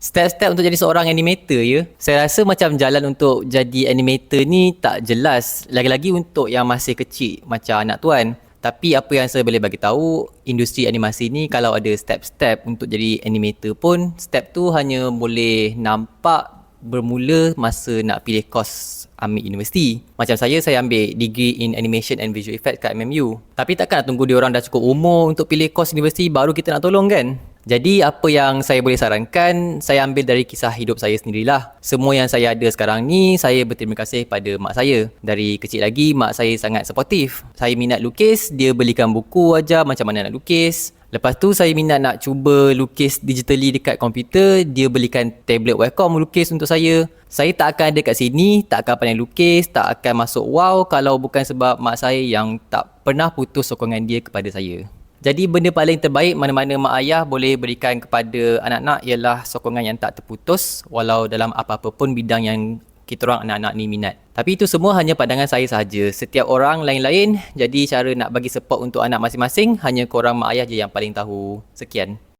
Step-step untuk jadi seorang animator ya. Saya rasa macam jalan untuk jadi animator ni tak jelas. Lagi-lagi untuk yang masih kecil macam anak tuan. Tapi apa yang saya boleh bagi tahu, industri animasi ni kalau ada step-step untuk jadi animator pun, step tu hanya boleh nampak bermula masa nak pilih kos ambil universiti. Macam saya, saya ambil degree in animation and visual effect kat MMU. Tapi takkan nak tunggu dia orang dah cukup umur untuk pilih kos universiti baru kita nak tolong kan? Jadi apa yang saya boleh sarankan, saya ambil dari kisah hidup saya sendirilah. Semua yang saya ada sekarang ni, saya berterima kasih pada mak saya. Dari kecil lagi, mak saya sangat supportive. Saya minat lukis, dia belikan buku ajar macam mana nak lukis. Lepas tu saya minat nak cuba lukis digitally dekat komputer, dia belikan tablet Wacom lukis untuk saya. Saya tak akan ada kat sini, tak akan pandai lukis, tak akan masuk wow kalau bukan sebab mak saya yang tak pernah putus sokongan dia kepada saya. Jadi benda paling terbaik mana-mana mak ayah boleh berikan kepada anak-anak ialah sokongan yang tak terputus walau dalam apa-apa pun bidang yang kita orang anak-anak ni minat. Tapi itu semua hanya pandangan saya sahaja. Setiap orang lain-lain. Jadi cara nak bagi support untuk anak masing-masing hanya korang mak ayah je yang paling tahu. Sekian.